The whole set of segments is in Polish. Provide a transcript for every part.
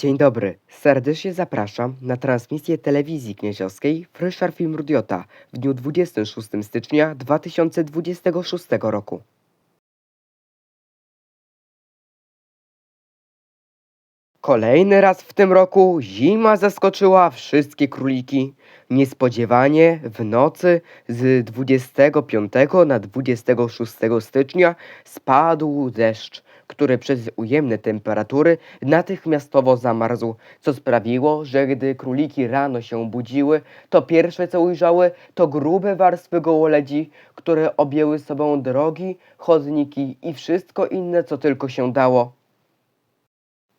Dzień dobry, serdecznie zapraszam na transmisję telewizji knieziowskiej Fryszar Film Rudiota w dniu 26 stycznia 2026 roku. Kolejny raz w tym roku zima zaskoczyła wszystkie króliki. Niespodziewanie w nocy z 25 na 26 stycznia spadł deszcz, który przez ujemne temperatury natychmiastowo zamarzł, co sprawiło, że gdy króliki rano się budziły, to pierwsze co ujrzały to grube warstwy gołoledzi, które objęły sobą drogi, chodniki i wszystko inne, co tylko się dało.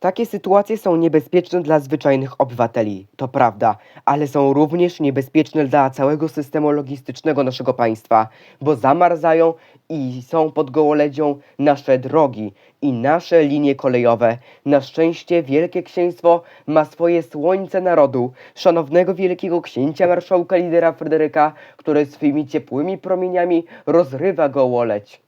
Takie sytuacje są niebezpieczne dla zwyczajnych obywateli, to prawda, ale są również niebezpieczne dla całego systemu logistycznego naszego państwa, bo zamarzają i są pod gołoledzią nasze drogi i nasze linie kolejowe. Na szczęście Wielkie Księstwo ma swoje słońce narodu, szanownego wielkiego księcia marszałka lidera Fryderyka, które swymi ciepłymi promieniami rozrywa gołoleć.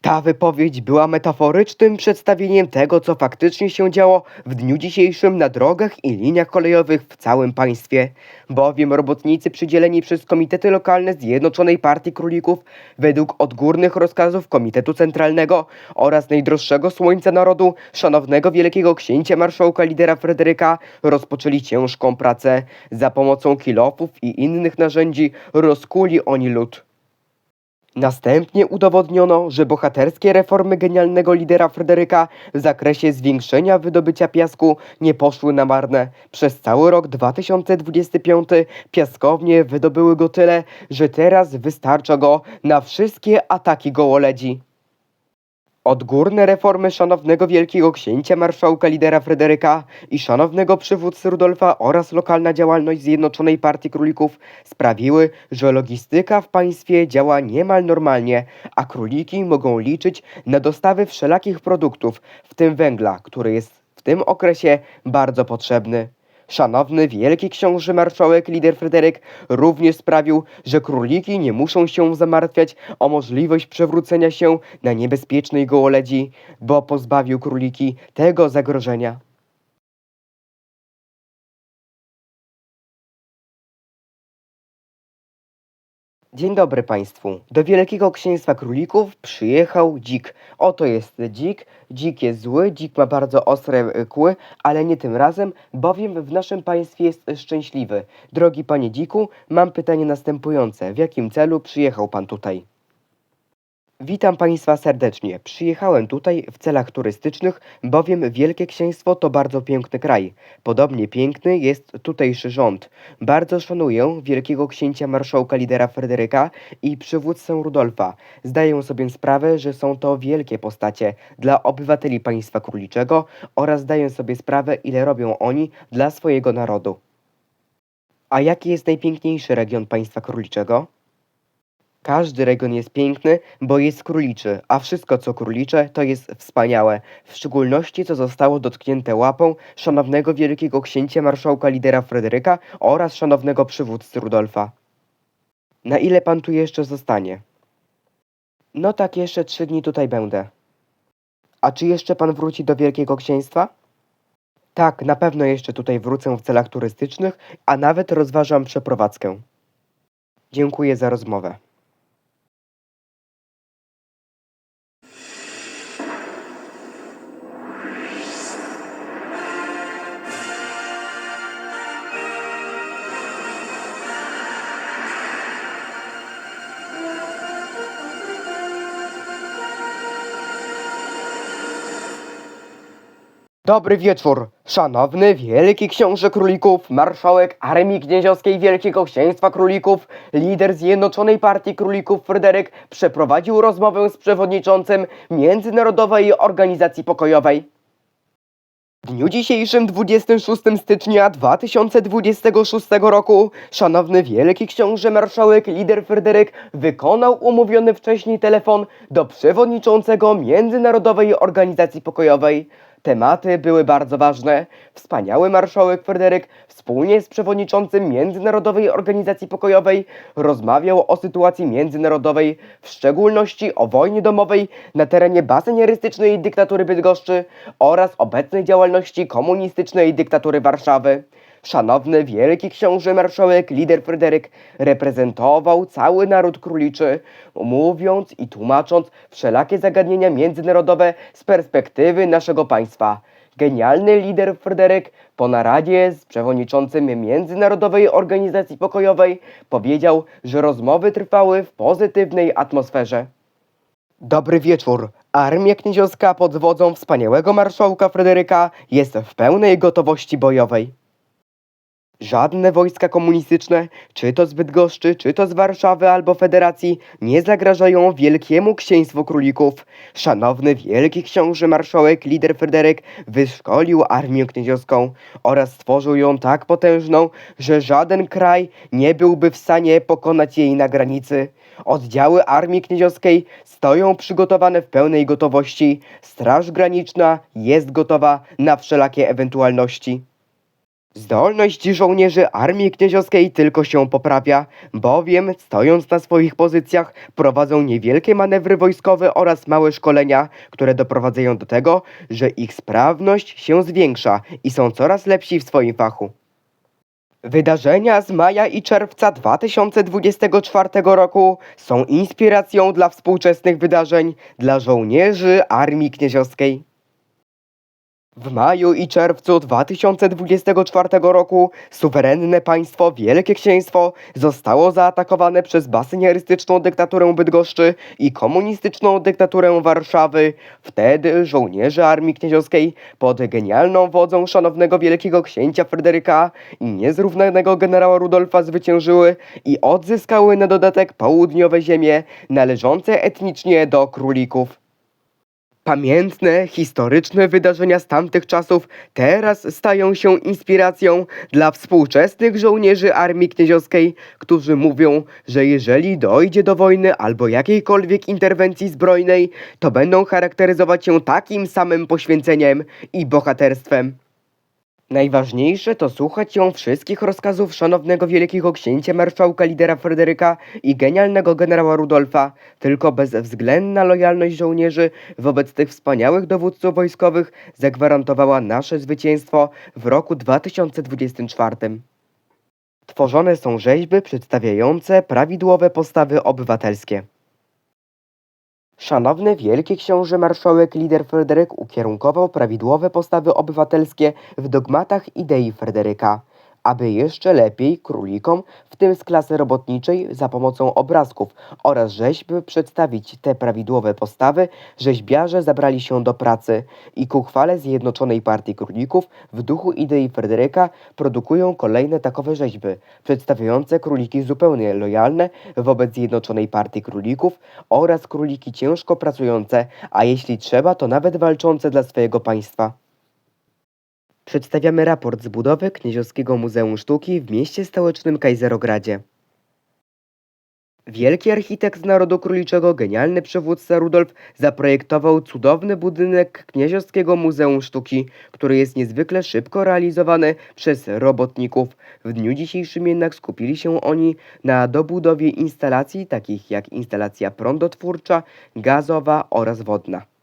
Ta wypowiedź była metaforycznym przedstawieniem tego, co faktycznie się działo w dniu dzisiejszym na drogach i liniach kolejowych w całym państwie, bowiem robotnicy przydzieleni przez komitety lokalne Zjednoczonej Partii Królików według odgórnych rozkazów Komitetu Centralnego oraz najdroższego słońca narodu, szanownego wielkiego księcia marszałka lidera Fryderyka, rozpoczęli ciężką pracę. Za pomocą kilofów i innych narzędzi rozkuli oni lód. Następnie udowodniono, że bohaterskie reformy genialnego lidera Fryderyka w zakresie zwiększenia wydobycia piasku nie poszły na marne. Przez cały rok 2025 piaskownie wydobyły go tyle, że teraz wystarcza go na wszystkie ataki gołoledzi. Odgórne reformy szanownego wielkiego księcia marszałka lidera Fryderyka i szanownego przywódcy Rudolfa oraz lokalna działalność Zjednoczonej Partii Królików sprawiły, że logistyka w państwie działa niemal normalnie, a króliki mogą liczyć na dostawy wszelakich produktów, w tym węgla, który jest w tym okresie bardzo potrzebny. Szanowny wielki książę marszałek lider Fryderyk również sprawił, że króliki nie muszą się zamartwiać o możliwość przewrócenia się na niebezpiecznej gołoledzi, bo pozbawił króliki tego zagrożenia. Dzień dobry Państwu. Do Wielkiego Księstwa Królików przyjechał dzik. Oto jest dzik. Dzik jest zły, dzik ma bardzo ostre e, kły, ale nie tym razem, bowiem w naszym państwie jest szczęśliwy. Drogi panie dziku, mam pytanie następujące. W jakim celu przyjechał pan tutaj? Witam Państwa serdecznie. Przyjechałem tutaj w celach turystycznych, bowiem Wielkie Księstwo to bardzo piękny kraj. Podobnie piękny jest tutejszy rząd. Bardzo szanuję Wielkiego Księcia Marszałka Lidera Fryderyka i przywódcę Rudolfa. Zdaję sobie sprawę, że są to wielkie postacie dla obywateli państwa króliczego oraz zdaję sobie sprawę, ile robią oni dla swojego narodu. A jaki jest najpiękniejszy region państwa króliczego? Każdy region jest piękny, bo jest króliczy, a wszystko co królicze to jest wspaniałe, w szczególności co zostało dotknięte łapą szanownego wielkiego księcia marszałka lidera Fryderyka oraz szanownego przywódcy Rudolfa. Na ile pan tu jeszcze zostanie? No tak, jeszcze trzy dni tutaj będę. A czy jeszcze pan wróci do Wielkiego Księstwa? Tak, na pewno jeszcze tutaj wrócę w celach turystycznych, a nawet rozważam przeprowadzkę. Dziękuję za rozmowę. Dobry wieczór, szanowny wielki książę królików, marszałek Armii Knieziowskiej Wielkiego Księstwa Królików, lider Zjednoczonej Partii Królików Fryderyk przeprowadził rozmowę z przewodniczącym Międzynarodowej Organizacji Pokojowej. W dniu dzisiejszym 26 stycznia 2026 roku szanowny wielki książę marszałek lider Fryderyk wykonał umówiony wcześniej telefon do przewodniczącego Międzynarodowej Organizacji Pokojowej. Tematy były bardzo ważne. Wspaniały marszałek Fryderyk wspólnie z przewodniczącym Międzynarodowej Organizacji Pokojowej rozmawiał o sytuacji międzynarodowej, w szczególności o wojnie domowej na terenie basenierystycznej dyktatury Bydgoszczy oraz obecnej działalności komunistycznej dyktatury Warszawy. Szanowny wielki książę marszałek lider Fryderyk reprezentował cały naród króliczy, mówiąc i tłumacząc wszelakie zagadnienia międzynarodowe z perspektywy naszego państwa. Genialny lider Fryderyk po naradzie z przewodniczącym Międzynarodowej Organizacji Pokojowej powiedział, że rozmowy trwały w pozytywnej atmosferze. Dobry wieczór. Armia kniedziowska pod wodzą wspaniałego marszałka Fryderyka jest w pełnej gotowości bojowej. Żadne wojska komunistyczne, czy to z Bydgoszczy, czy to z Warszawy albo Federacji, nie zagrażają wielkiemu księstwu królików. Szanowny wielki książę marszałek lider Fryderyk wyszkolił armię kniedziowską oraz stworzył ją tak potężną, że żaden kraj nie byłby w stanie pokonać jej na granicy. Oddziały armii kniedziowskiej stoją przygotowane w pełnej gotowości. Straż graniczna jest gotowa na wszelakie ewentualności. Zdolność żołnierzy Armii Kniedziowskiej tylko się poprawia, bowiem stojąc na swoich pozycjach prowadzą niewielkie manewry wojskowe oraz małe szkolenia, które doprowadzają do tego, że ich sprawność się zwiększa i są coraz lepsi w swoim fachu. Wydarzenia z maja i czerwca 2024 roku są inspiracją dla współczesnych wydarzeń dla żołnierzy Armii Kniedziowskiej. W maju i czerwcu 2024 roku suwerenne państwo Wielkie Księstwo zostało zaatakowane przez basynierystyczną dyktaturę Bydgoszczy i komunistyczną dyktaturę Warszawy. Wtedy żołnierze Armii Kniedziowskiej pod genialną wodzą szanownego wielkiego księcia Fryderyka i niezrównanego generała Rudolfa zwyciężyły i odzyskały na dodatek południowe ziemie należące etnicznie do królików. Pamiętne, historyczne wydarzenia z tamtych czasów teraz stają się inspiracją dla współczesnych żołnierzy Armii Kniedziowskiej, którzy mówią, że jeżeli dojdzie do wojny albo jakiejkolwiek interwencji zbrojnej, to będą charakteryzować się takim samym poświęceniem i bohaterstwem. Najważniejsze to słuchać się wszystkich rozkazów szanownego wielkiego księcia marszałka lidera Fryderyka i genialnego generała Rudolfa. Tylko bezwzględna lojalność żołnierzy wobec tych wspaniałych dowódców wojskowych zagwarantowała nasze zwycięstwo w roku 2024. Tworzone są rzeźby przedstawiające prawidłowe postawy obywatelskie. Szanowny wielki książę marszałek lider Fryderyk ukierunkował prawidłowe postawy obywatelskie w dogmatach idei Fryderyka, aby jeszcze lepiej królikom, w tym z klasy robotniczej, za pomocą obrazków oraz rzeźb przedstawić te prawidłowe postawy, rzeźbiarze zabrali się do pracy i ku chwale Zjednoczonej Partii Królików w duchu idei Fryderyka produkują kolejne takowe rzeźby, przedstawiające króliki zupełnie lojalne wobec Zjednoczonej Partii Królików oraz króliki ciężko pracujące, a jeśli trzeba, to nawet walczące dla swojego państwa. Przedstawiamy raport z budowy Kniedziowskiego Muzeum Sztuki w mieście stołecznym Kajzerogradzie. Wielki architekt narodu króliczego, genialny przywódca Rudolf zaprojektował cudowny budynek Kniedziowskiego Muzeum Sztuki, który jest niezwykle szybko realizowany przez robotników. W dniu dzisiejszym jednak skupili się oni na dobudowie instalacji takich jak instalacja prądotwórcza, gazowa oraz wodna.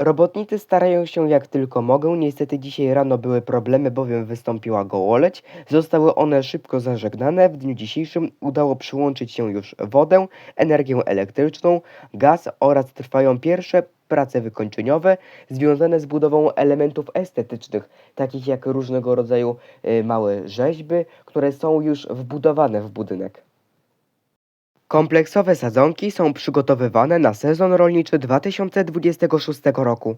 Robotnicy starają się jak tylko mogą. Niestety dzisiaj rano były problemy, bowiem wystąpiła gołoleć. Zostały one szybko zażegnane. W dniu dzisiejszym udało przyłączyć się już wodę, energię elektryczną, gaz oraz trwają pierwsze prace wykończeniowe związane z budową elementów estetycznych, takich jak różnego rodzaju y, małe rzeźby, które są już wbudowane w budynek. Kompleksowe sadzonki są przygotowywane na sezon rolniczy 2026 roku.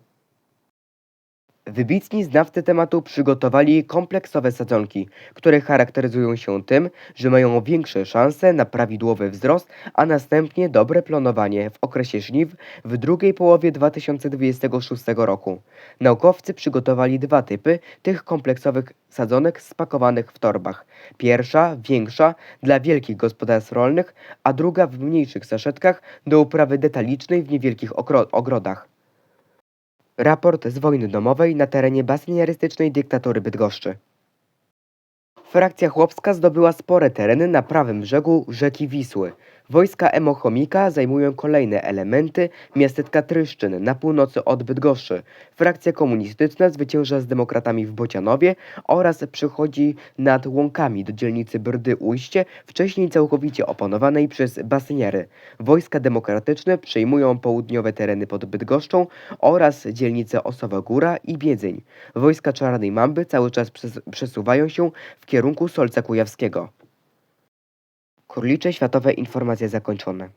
Wybitni znawcy tematu przygotowali kompleksowe sadzonki, które charakteryzują się tym, że mają większe szanse na prawidłowy wzrost, a następnie dobre planowanie w okresie żniw w drugiej połowie 2026 roku. Naukowcy przygotowali dwa typy tych kompleksowych sadzonek spakowanych w torbach. Pierwsza, większa, dla wielkich gospodarstw rolnych, a druga w mniejszych saszetkach do uprawy detalicznej w niewielkich ogrodach. Raport z wojny domowej na terenie baseniarystycznej dyktatury Bydgoszczy. Frakcja chłopska zdobyła spore tereny na prawym brzegu rzeki Wisły. Wojska Emochomika zajmują kolejne elementy miasteczka Tryszczyn na północy od Bydgoszczy. Frakcja komunistyczna zwycięża z demokratami w Bocianowie oraz przychodzi nad łąkami do dzielnicy Brdy Ujście, wcześniej całkowicie opanowanej przez baseniary. Wojska demokratyczne przejmują południowe tereny pod Bydgoszczą oraz dzielnice Osowa Góra i Biedzeń. Wojska Czarnej Mamby cały czas przes- przesuwają się w kierunku Solca Kujawskiego. Królicze Światowe informacje zakończone.